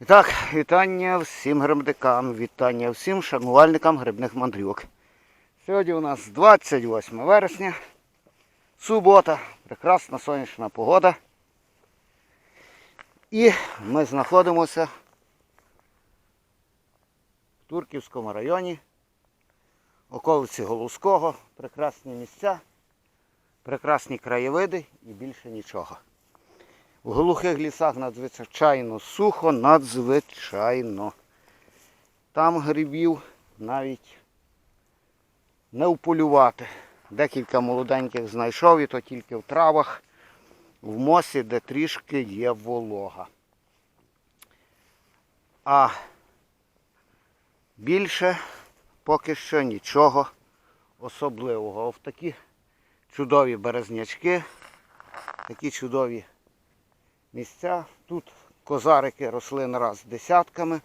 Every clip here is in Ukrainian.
І так, вітання всім грибникам, вітання всім шанувальникам грибних мандрівок. Сьогодні у нас 28 вересня, субота, прекрасна сонячна погода. І ми знаходимося в Турківському районі, околиці Голузького, прекрасні місця, прекрасні краєвиди і більше нічого. В глухих лісах надзвичайно сухо, надзвичайно. Там грибів навіть не вполювати. Декілька молоденьких знайшов і то тільки в травах, в мосі, де трішки є волога. А більше поки що нічого особливого. В такі чудові березнячки, такі чудові місця. Тут козарики росли нараз десятками.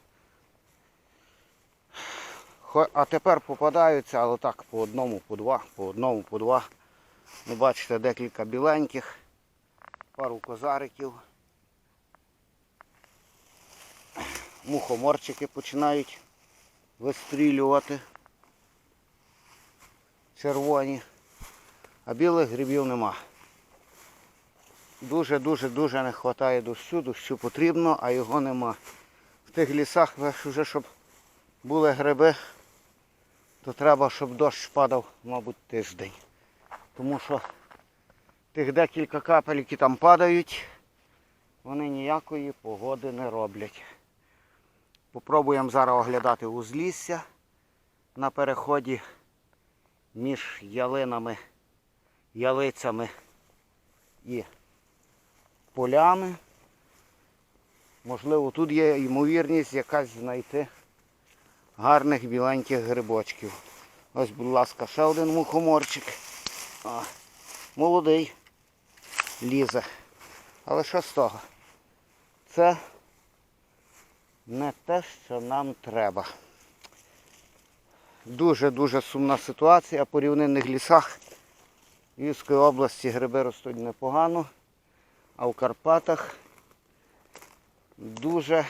А тепер попадаються, але так, по одному, по два, по одному, по два. Ну, бачите, декілька біленьких, пару козариків. Мухоморчики починають вистрілювати. Червоні. А білих грибів нема. Дуже-дуже-дуже не вистачає дощу, дощу потрібно, а його нема. В тих лісах вже, щоб були гриби, то треба, щоб дощ падав, мабуть, тиждень. Тому що тих декілька капель, які там падають, вони ніякої погоди не роблять. Попробуємо зараз оглядати узлісся на переході між ялинами, ялицями і полями. Можливо, тут є ймовірність якась знайти гарних біленьких грибочків. Ось, будь ласка, ще один мухоморчик. О, молодий. Лізе. Але що з того? Це не те, що нам треба. Дуже-дуже сумна ситуація. По рівнинних лісах Львівської області гриби ростуть непогано. А в Карпатах дуже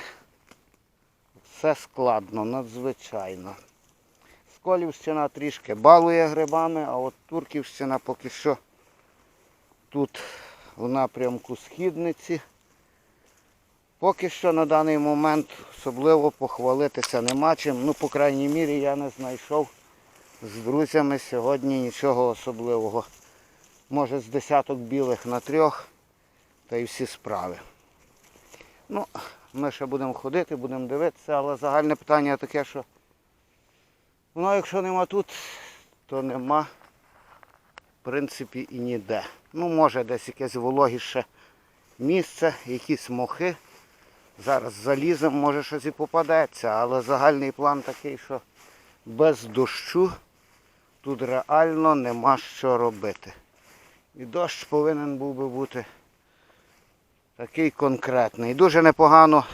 все складно, надзвичайно. Сколівщина трішки балує грибами, а от Турківщина поки що тут в напрямку східниці. Поки що на даний момент особливо похвалитися нема чим. Ну, по крайній мірі, я не знайшов з друзями сьогодні нічого особливого. Може з десяток білих на трьох та й всі справи. Ну, ми ще будемо ходити, будемо дивитися, але загальне питання таке, що воно якщо нема тут, то нема в принципі і ніде. Ну, може десь якесь вологіше місце, якісь мохи. Зараз залізем, може щось і попадеться, але загальний план такий, що без дощу тут реально нема що робити. І дощ повинен був би бути такий конкретний. Дуже непогано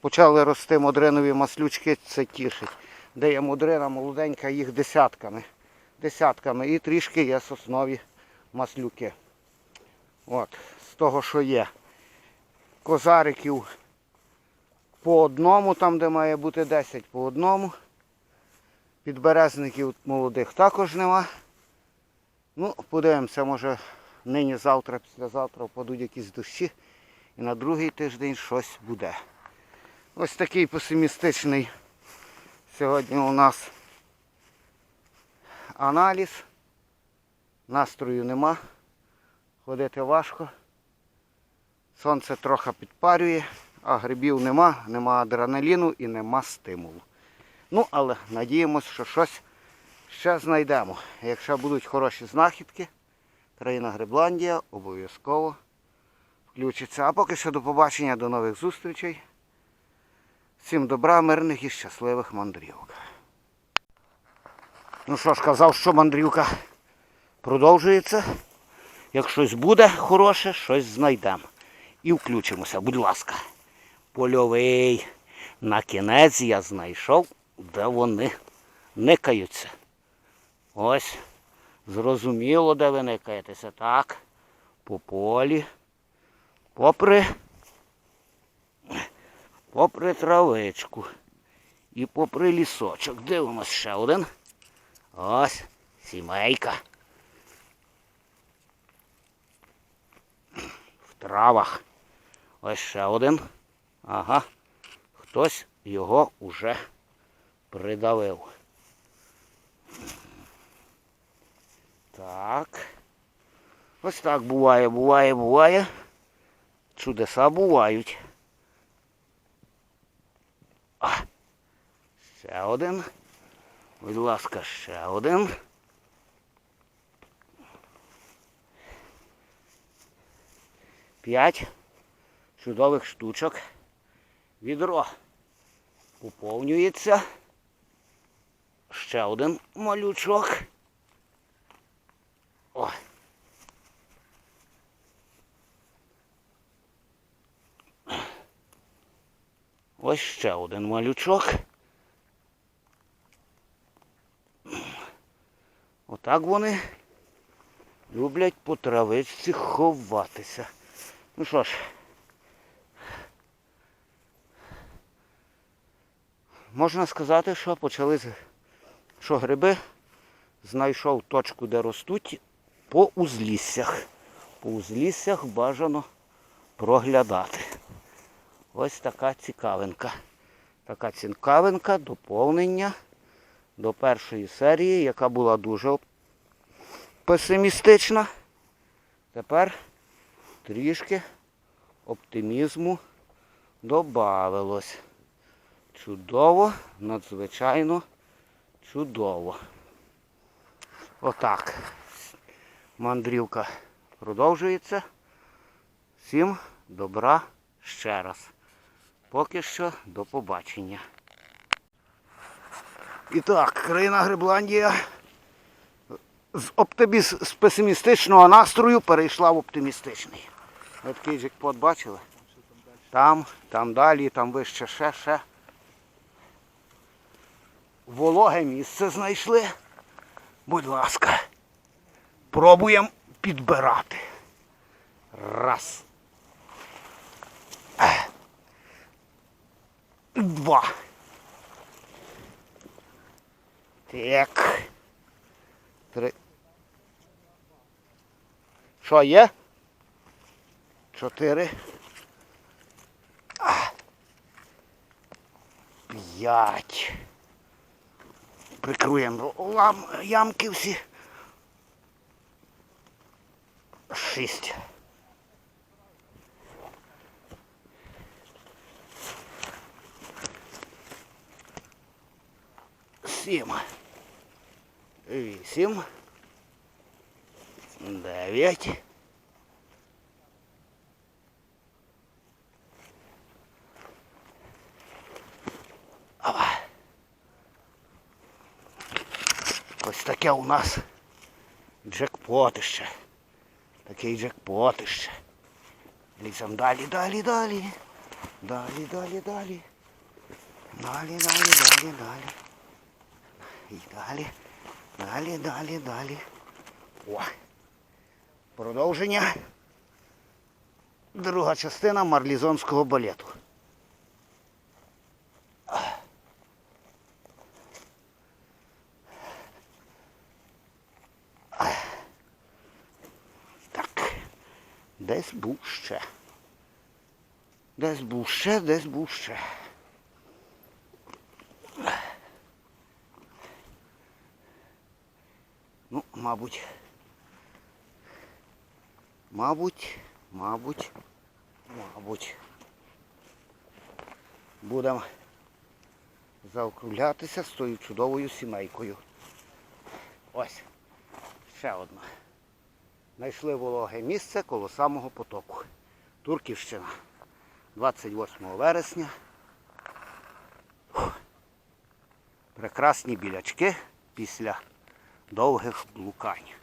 почали рости модринові маслючки, це тішить. Де є модрина молоденька, їх десятками. Десятками. І трішки є соснові маслюки. От, з того, що є. Козариків по одному, там де має бути 10 по одному. Підберезників молодих також нема. Ну, подивимося, може нині, завтра, післязавтра впадуть якісь дощі і на другий тиждень щось буде. Ось такий песимістичний сьогодні у нас аналіз. Настрою нема. Ходити важко. Сонце трохи підпарює, а грибів нема, нема адреналіну і нема стимулу. Ну, але надіємося, що щось ще знайдемо. Якщо будуть хороші знахідки, країна Грибландія обов'язково включиться. А поки що до побачення, до нових зустрічей. Всім добра, мирних і щасливих мандрівок. Ну що ж, казав, що мандрівка продовжується. Як щось буде хороше, щось знайдемо. І включимося, будь ласка. Польовий. На кінець я знайшов, де вони никаються. Ось. Зрозуміло, де ви никаєтеся. Так. По полі. Попри попри травичку і попри лісочок. Дивимось ще один. Ось сімейка. В травах. Ось ще один. Ага. Хтось його уже придавив. Так. Ось так буває, буває, буває. Чудеса бувають. А, ще один. Будь ласка, ще один. П'ять чудових штучок. Відро поповнюється. Ще один малючок. О. Ось ще один малючок. Отак вони люблять по травичці ховатися. Ну що ж, можна сказати, що почали що гриби знайшов точку, де ростуть, по узліссях. По узліссях бажано проглядати. Ось така цікавинка. Така цікавинка, доповнення до першої серії, яка була дуже песимістична. Тепер трішки оптимізму добавилось. Чудово, надзвичайно чудово. Отак. Мандрівка продовжується. Всім добра ще раз. Поки що до побачення. І так, країна Грибландія з, оптиміз... з песимістичного настрою перейшла в оптимістичний. Ви такий джекпот бачили? Там, там далі, там вище ще, ще. Вологе місце знайшли. Будь ласка, пробуємо підбирати. Раз. Два. Так. Три. Що є? Чотири. П'ять. Прикруємо лам, ямки всі. Шість. Сім. Вісім. Дев'ять. Ось таке у нас джекпотище. Такий джекпотище. Лізем далі, далі, далі. Далі, далі, далі. Далі, далі, далі, далі. І далі. Далі, далі, далі. О. Продовження. Друга частина марлізонського балету. Так. Десь був ще. Десь був ще, десь був ще. Мабуть. Мабуть, мабуть, мабуть. Будемо заокруглятися з тою чудовою сімейкою. Ось. Ще одна. Знайшли вологе місце коло самого потоку. Турківщина. 28 вересня. Фух. Прекрасні білячки після довгих блукань.